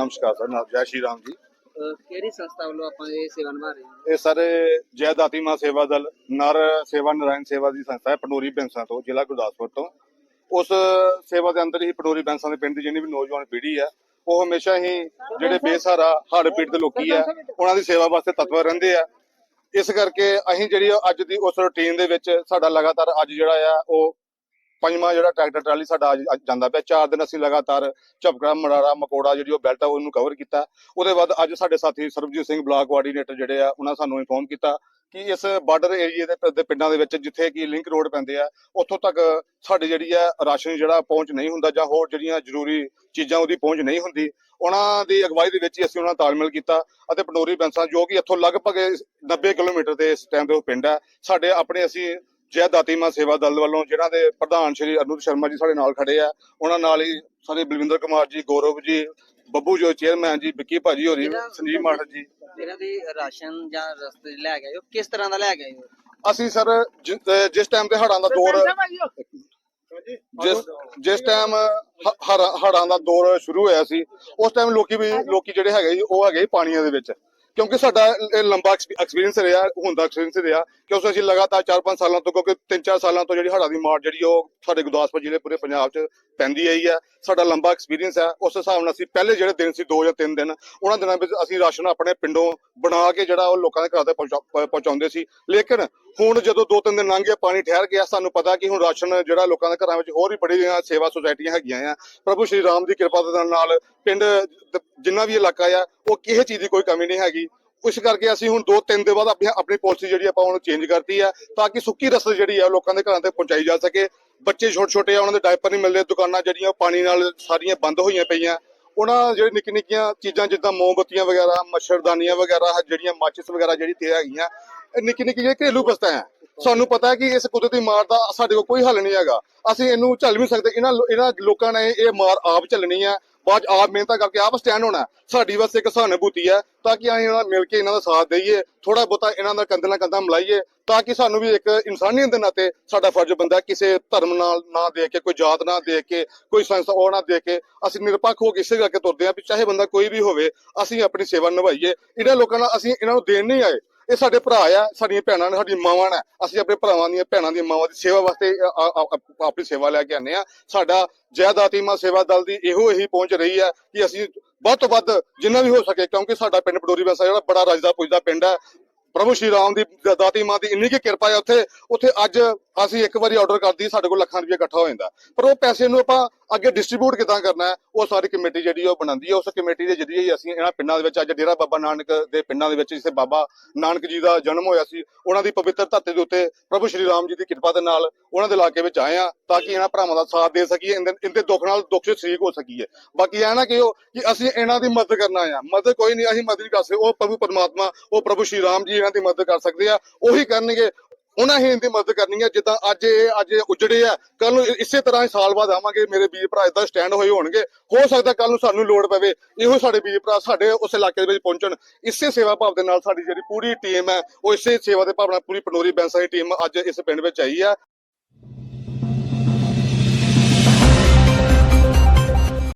ਨਮਸਕਾਰ ਸਰ ਨਾ- ਜੈ ਸ਼੍ਰੀ ਰਾਮ ਜੀ। ਅਹ ਕਿਹੜੀ ਸੰਸਥਾ ਵੱਲੋਂ ਆਪਾਂ ਇਹ ਸੇਵਾ ਨਿਭਾ ਰਹੇ ਹਾਂ? ਇਹ ਸਾਰੇ ਜੈ ਦਾਤੀ ਮਾਂ ਸੇਵਾ ਦਲ ਨਰ ਸੇਵਾ ਨਾਰਾਇਣ ਸੇਵਾ ਦੀ ਸੰਸਥਾ ਹੈ ਪਟੋਰੀ ਬੈਂਸਾਂ ਤੋਂ ਜ਼ਿਲ੍ਹਾ ਗੁਰਦਾਸਪੁਰ ਤੋਂ। ਉਸ ਸੇਵਾ ਦੇ ਅੰਦਰ ਹੀ ਪਟੋਰੀ ਬੈਂਸਾਂ ਦੇ ਪਿੰਡ ਦੀ ਜਿੰਨੀ ਵੀ ਨੌਜਵਾਨ ਪੀੜ੍ਹੀ ਹੈ ਉਹ ਹਮੇਸ਼ਾ ਹੀ ਜਿਹੜੇ ਬੇਸਹਾਰਾ ਹੜ੍ਹ ਪੀੜਤ ਲੋਕੀ ਆ ਉਹਨਾਂ ਦੀ ਸੇਵਾ ਵਾਸਤੇ ਤਤਪਰ ਰਹਿੰਦੇ ਆ। ਇਸ ਕਰਕੇ ਅਸੀਂ ਜਿਹੜੀ ਅੱਜ ਦੀ ਉਸ ਰੁਟੀਨ ਦੇ ਵਿੱਚ ਸਾਡਾ ਲਗਾਤਾਰ ਅੱਜ ਜਿਹੜਾ ਆ ਉਹ ਪੰਜਵਾਂ ਜਿਹੜਾ ਟਰੈਕਟਰ ਟਰਾਲੀ ਸਾਡਾ ਅੱਜ ਜਾਂਦਾ ਪਿਆ। ਚਾਰ ਦਿਨ ਅਸੀਂ ਲਗਾਤਾਰ ਝਪਕੜਾ, ਮਰਾਰਾ, ਮਕੋੜਾ ਜਿਹੜੀ ਉਹ ਬੈਲਟ ਆ, ਉਹਨੂੰ ਕਵਰ ਕੀਤਾ। ਉਹਦੇ ਬਾਅਦ ਅੱਜ ਸਾਡੇ ਸਾਥੀ ਸਰਬਜੀਤ ਸਿੰਘ ਬਲਾਕ ਕੋਆਰਡੀਨੇਟਰ ਜਿਹੜੇ ਆ, ਉਹਨਾਂ ਸਾਨੂੰ ਇਨਫੋਰਮ ਕੀਤਾ ਕਿ ਇਸ ਬਾਰਡਰ ਏਰੀਏ ਦੇ ਦੇ ਪਿੰਡਾਂ ਦੇ ਵਿੱਚ ਜਿੱਥੇ ਕਿ ਲਿੰਕ ਰੋਡ ਪੈਂਦੇ ਆ, ਉੱਥੋਂ ਤੱਕ ਸਾਡੀ ਜਿਹੜੀ ਆ ਰਾਸ਼ਨ ਜਿਹੜਾ ਪਹੁੰਚ ਨਹੀਂ ਹੁੰਦਾ ਜਾਂ ਹੋਰ ਜਿਹੜੀਆਂ ਜ਼ਰੂਰੀ ਚੀਜ਼ਾਂ ਉਹਦੀ ਪਹੁੰਚ ਨਹੀਂ ਹੁੰਦੀ, ਉਹਨਾਂ ਦੀ ਅਗਵਾਈ ਦੇ ਵਿੱਚ ਹੀ ਅਸੀਂ ਉਹਨਾਂ ਨਾਲ ਤਾਲਮੇਲ ਕੀਤਾ ਅਤੇ ਪਟੋਰੀ ਬੈਂਸਾਂ ਜੋ ਕਿ ਇੱਥੋਂ ਲਗਭਗ 90 ਕਿਲੋਮੀਟਰ ਦੇ ਇਸ ਟਾਈਮ ਦੇ ਉਹ ਪਿੰਡ ਹੈ ਸਾਡੇ ਆਪਣੇ ਅਸੀਂ ਜੈ ਦਾਤੀ ਮਾਂ ਸੇਵਾ ਦਲ ਵੱਲੋਂ ਜਿਨ੍ਹਾਂ ਦੇ ਪ੍ਰਧਾਨ ਸ਼੍ਰੀ ਅਨੁਜ ਸ਼ਰਮਾ ਜੀ ਸਾਡੇ ਨਾਲ ਖੜੇ ਆ ਉਹਨਾਂ ਨਾਲ ਹੀ ਸਾਰੇ ਬਲਵਿੰਦਰ ਕੁਮਾਰ ਜੀ ਗੌਰਵ ਜੀ ਬੱਬੂ ਜੋ ਚੇਅਰਮੈਨ ਜੀ ਵਿੱਕੀ ਭਾਜੀ ਹੋਰੀ ਸੰਜੀਵ ਮਾਠ ਜੀ। ਜਿਹੜਾ ਵੀ ਰਾਸ਼ਨ ਜਾਂ ਰਸਤੇ ਲੈ ਕੇ ਆਏ ਹੋ ਕਿਸ ਤਰ੍ਹਾਂ ਦਾ ਲੈ ਕੇ ਆਏ ਹੋ? ਅਸੀਂ ਸਰ ਜਿਸ ਟਾਈਮ ਤੇ ਹੜਾਂ ਦਾ ਦੌਰ ਜਿਸ ਜਿਸ ਟਾਈਮ ਹੜਾਂ ਦਾ ਦੌਰ ਸ਼ੁਰੂ ਹੋਇਆ ਸੀ ਉਸ ਟਾਈਮ ਲੋਕੀ ਵੀ ਲੋਕੀ ਜਿਹੜੇ ਹੈਗੇ ਉਹ ਹੈਗੇ ਪਾਣੀਆਂ ਦੇ ਵਿੱਚ। ਕਿਉਂਕਿ ਸਾਡਾ ਇਹ ਲੰਬਾ ਐਕਸਪੀਰੀਅੰਸ ਰਿਹਾ, ਹੁੰਦਾ ਐਕਸਪੀਰੀਅੰਸ ਰਿਹਾ ਕਿਉਂਕਿ ਅਸੀਂ ਲਗਾਤਾਰ 4-5 ਸਾਲਾਂ ਤੋਂ, ਕਿਉਂਕਿ 3-4 ਸਾਲਾਂ ਤੋਂ ਜਿਹੜੀ ਹੜਾਂ ਦੀ ਮਾਰ ਜਿਹੜੀ ਉਹ ਸਾਡੇ ਗੁਰਦਾਸਪੁਰ ਜ਼ਿਲ੍ਹੇ ਪੂਰੇ ਪੰਜਾਬ 'ਚ ਪੈਂਦੀ ਆਈ ਹੈ। ਸਾਡਾ ਲੰਬਾ ਐਕਸਪੀਰੀਅੰਸ ਹੈ। ਉਸ ਹਿਸਾਬ ਨਾਲ ਅਸੀਂ ਪਹਿਲੇ ਜਿਹੜੇ ਦਿਨ ਸੀ 2 ਜਾਂ 3 ਦਿਨ, ਉਹਨਾਂ ਦਿਨਾਂ ਵਿੱਚ ਅਸੀਂ ਰਾਸ਼ਨ ਆਪਣੇ ਪਿੰਡੋਂ ਬਣਾ ਕੇ ਜਿਹੜਾ ਉਹ ਲੋਕਾਂ ਦੇ ਘਰਾਂ ਤੇ ਪਹੁੰਚਾ- ਪ- ਪਹੁੰਚਾਉਂਦੇ ਸੀ। ਲੇਕਿਨ ਹੁਣ ਜਦੋਂ 2-3 ਦਿਨ ਲੰਘ ਗਏ ਪਾਣੀ ਠਹਿਰ ਗਿਆ, ਸਾਨੂੰ ਪਤਾ ਕਿ ਹੁਣ ਰਾਸ਼ਨ ਜਿਹੜਾ ਲੋਕਾਂ ਦੇ ਘਰਾਂ ਵਿੱਚ ਹੋਰ ਵੀ ਬੜੀਆਂ ਸੇਵਾ ਸੁਸਾਇਟੀਆਂ ਹੈਗੀਆਂ ਆ। ਪ੍ਰਭੂ ਸ਼੍ਰੀ ਰਾਮ ਦੀ ਕਿਰਪਾ ਦੇ ਨਾਲ ਪਿੰਡ ਜਿੰਨਾ ਵੀ ਇਲਾਕਾ ਆ, ਉਹ ਕਿਸੇ ਚੀਜ਼ ਦੀ ਕੋਈ ਕਮੀ ਨਹੀਂ ਹੈਗੀ। ਇਸ ਕਰਕੇ ਅਸੀਂ ਹੁਣ 2-3 ਦੇ ਬਾਅਦ ਆਪਣੀ ਆਪਣੀ ਪਾਲਿਸੀ ਜਿਹੜੀ ਆਪਾਂ ਉਹਨੂੰ ਚੇਂਜ ਕਰਤੀ ਆ, ਤਾਂ ਕਿ ਸੁੱਕੀ ਰਸਦ ਜਿਹੜੀ ਆ ਲੋਕਾਂ ਦੇ ਘਰਾਂ ਤੇ ਪਹੁੰਚਾਈ ਜਾ ਸਕੇ। ਬੱਚੇ ਛੋਟੇ ਛੋਟੇ ਆ, ਉਹਨਾਂ ਦੇ ਡਾਇਪਰ ਨਹੀਂ ਮਿਲਦੇ, ਦੁਕਾਨਾਂ ਜਿਹੜੀਆਂ, ਉਹ ਪਾਣੀ ਨਾਲ ਸਾਰੀਆਂ ਬੰਦ ਹੋਈਆਂ ਪਈਆਂ। ਉਹਨਾਂ ਜਿਹੜੇ ਨਿੱਕੀ ਨਿੱਕੀਆਂ ਚੀਜ਼ਾਂ, ਜਿੱਦਾਂ ਮੋਮਬੱਤੀਆਂ ਵਗੈਰਾ, ਮੱਛਰਦਾਨੀਆਂ ਵਗੈਰਾ ਜਿਹੜੀਆਂ ਮਾਚਿਸ ਵਗੈਰਾ ਜਿਹੜੀ ਤੇ ਹੈਗੀਆਂ ਨਿੱਕੀ ਨਿੱਕੀ ਜਿਹੀ ਘਰੇਲੂ ਵਸਤਾਂ ਆ ਸਾਨੂੰ ਪਤਾ ਹੈ ਕਿ ਇਸ ਕੁਦਰਤੀ ਮਾਰ ਦਾ ਸਾਡੇ ਕੋਲ ਕੋਈ ਹੱਲ ਨਹੀਂ ਹੈਗਾ। ਅਸੀਂ ਇਹਨੂੰ ਝੱਲ ਵੀ ਨਹੀਂ ਸਕਦੇ। ਇਹਨਾਂ ਇਹਨਾਂ ਲੋਕਾਂ ਨੇ ਇਹ ਮਾਰ ਆਪ ਝੱਲਣੀ ਆ। ਬਾਅਦ 'ਚ ਆਪ ਮਿਹਨਤਾਂ ਕਰਕੇ ਆਪ ਸਟੈਂਡ ਹੋਣਾ ਸਾਡੀ ਬਸ ਇੱਕ ਸਹਾਨੁਭੂਤੀ ਹੈ, ਤਾਂ ਕਿ ਅਸੀਂ ਇਹਨਾਂ ਨਾਲ ਮਿਲ ਕੇ ਇਹਨਾਂ ਦਾ ਸਾਥ ਦੇਈਏ ਥੋੜਾ ਬਹੁਤਾ ਇਹਨਾਂ ਦਾ ਕੰਧੇ ਨਾਲ ਕੰਧਾ ਮਿਲਾਈਏ, ਤਾਂ ਕਿ ਸਾਨੂੰ ਵੀ ਇੱਕ ਇਨਸਾਨੀਅਤ ਦੇ ਨਾਤੇ ਸਾਡਾ ਫਰਜ਼ ਬੰਦਾ ਕਿਸੇ ਧਰਮ ਨਾਲ ਨਾ ਦੇਖ ਕੇ, ਕੋਈ ਜਾਤ ਨਾ ਦੇਖ ਕੇ, ਕੋਈ ਸੰਸਥਾ ਉਹ ਨਾ ਦੇਖ ਕੇ ਅਸੀਂ ਨਿਰਪੱਖ ਹੋ ਕੇ ਇਸੇ ਕਰਕੇ ਤੁਰਦੇ ਹਾਂ ਵੀ ਚਾਹੇ ਬੰਦਾ ਕੋਈ ਵੀ ਹੋਵੇ, ਅਸੀਂ ਆਪਣੀ ਸੇਵਾ ਨਿਭਾਈਏ। ਇਹਨਾਂ ਲੋਕਾਂ ਨਾਲ ਅਸੀਂ ਇਹਨਾਂ ਨੂੰ ਦੇਣ ਨਹੀਂ ਆਏ। ਇਹ ਸਾਡੇ ਭਰਾ ਆ, ਸਾਡੀਆਂ ਭੈਣਾਂ ਨੇ, ਸਾਡੀਆਂ ਮਾਵਾਂ ਨੇ। ਅਸੀਂ ਆਪਣੇ ਭਰਾਵਾਂ ਦੀਆਂ ਭੈਣਾਂ ਦੀਆਂ ਮਾਵਾਂ ਦੀ ਸੇਵਾ ਵਾਸਤੇ ਆਪਣੀ ਸੇਵਾ ਲੈ ਕੇ ਆਨੇ ਆ। ਸਾਡਾ ਜੈ ਦਾਤੀ ਮਾਂ ਸੇਵਾ ਦਲ ਦੀ ਇਹੋ ਇਹੀ ਪਹੁੰਚ ਰਹੀ ਹੈ ਕਿ ਅਸੀਂ ਵੱਧ ਤੋਂ ਵੱਧ ਜਿੰਨਾ ਵੀ ਹੋ ਸਕੇ, ਕਿਉਂਕਿ ਸਾਡਾ ਪਿੰਡ ਪਟੋਰੀ ਵੈਸਾ ਜਿਹੜਾ ਬੜਾ ਰਜਦਾ ਪੁੱਜਦਾ ਪਿੰਡ ਹੈ। ਪ੍ਰਭੂ ਸ਼੍ਰੀ ਰਾਮ ਦੀ ਦਾਤੀ ਮਾਂ ਦੀ ਇੰਨੀ ਕੀ ਕਿਰਪਾ ਹੈ ਉੱਥੇ ਉੱਥੇ ਅੱਜ ਅਸੀਂ ਇੱਕ ਵਾਰੀ ਆਰਡਰ ਕਰਦੀ ਸਾਡੇ ਕੋਲ ਲੱਖਾਂ ਰੁਪਏ ਇਕੱਠਾ ਹੋ ਜਾਂਦਾ। ਪਰ ਉਹ ਪੈਸੇ ਨੂੰ ਆਪਾਂ ਅੱਗੇ ਡਿਸਟ੍ਰੀਬਿਊਟ ਕਿਦਾਂ ਕਰਨਾ ਹੈ, ਉਹ ਸਾਰੀ ਕਮੇਟੀ ਜਿਹੜੀ ਉਹ ਬਣਾਉਂਦੀ ਹੈ ਉਸ ਕਮੇਟੀ ਦੇ ਜਰੀਏ ਹੀ ਅਸੀਂ ਇਹਨਾਂ ਪਿੰਡਾਂ ਦੇ ਵਿੱਚ, ਅੱਜ ਡੇਰਾ ਬਾਬਾ ਨਾਨਕ ਦੇ ਪਿੰਡਾਂ ਦੇ ਵਿੱਚ, ਜਿੱਥੇ ਬਾਬਾ ਨਾਨਕ ਜੀ ਦਾ ਜਨਮ ਹੋਇਆ ਸੀ, ਉਹਨਾਂ ਦੀ ਪਵਿੱਤਰ ਧਰਤੀ ਦੇ ਉੱਤੇ ਪ੍ਰਭੂ ਸ਼੍ਰੀ ਰਾਮ ਜੀ ਦੀ ਕਿਰਪਾ ਦੇ ਨਾਲ ਉਹਨਾਂ ਦੇ ਇਲਾਕੇ ਵਿੱਚ ਆਏ ਆ, ਤਾਂ ਕਿ ਇਹਨਾਂ ਭਰਾਵਾਂ ਦਾ ਸਾਥ ਦੇ ਸਕੀਏ ਇਹਦੇ ਦੁੱਖ ਨਾਲ ਦੁੱਖ ਸੇ ਸ਼ਰੀਕ ਹੋ ਸਕੀਏ। ਬਾਕੀ ਇਹ ਨਾ ਕਿ ਉਹ, ਕਿ ਅਸੀਂ ਇਹਨਾਂ ਦੀ ਮਦਦ ਕਰਨਾ ਆ। ਮਦਦ ਕੋਈ ਨਹੀਂ, ਅਸੀਂ ਮਦਦ ਨਹੀਂ ਕਰ ਸਕਦੇ। ਉਹ ਪ੍ਰਭੂ ਪਰਮਾਤਮਾ, ਉਹ ਪ੍ਰਭੂ ਸ਼੍ਰੀ ਰਾਮ ਜੀ ਇਹਨਾਂ ਦੀ ਮਦਦ ਕਰ ਸਕਦੇ ਆ। ਉਹੀ ਕਰਨਗੇ ਉਹਨਾਂ ਹੀ ਇਹਦੀ ਮਦਦ ਕਰਨੀ ਹੈ ਜਿੱਦਾਂ ਅੱਜ ਇਹ ਅੱਜ ਇਹ ਉਜੜੇ ਆ ਕੱਲ ਨੂੰ ਇਸੇ ਤਰ੍ਹਾਂ ਹੀ ਸਾਲ ਬਾਅਦ ਆਵਾਂਗੇ, ਮੇਰੇ ਵੀਰ ਭਰਾ ਇਦਾਂ ਸਟੈਂਡ ਹੋਏ ਹੋਣਗੇ। ਹੋ ਸਕਦਾ ਕੱਲ ਨੂੰ ਸਾਨੂੰ ਲੋੜ ਪਵੇ, ਇਹੋ ਸਾਡੇ ਵੀਰ ਭਰਾ ਸਾਡੇ ਉਸ ਇਲਾਕੇ ਦੇ ਵਿੱਚ ਪਹੁੰਚਣ। ਇਸੇ ਸੇਵਾ ਭਾਵ ਦੇ ਨਾਲ ਸਾਡੀ ਜਿਹੜੀ ਪੂਰੀ ਟੀਮ ਹੈ, ਉਹ ਇਸੇ ਸੇਵਾ ਦੇ ਭਾਵ ਨਾਲ ਪੂਰੀ ਪਨੋਰੀ ਬੈਂਸਾ ਦੀ ਟੀਮ ਅੱਜ ਇਸ ਪਿੰਡ ਵਿੱਚ ਆਈ ਆ।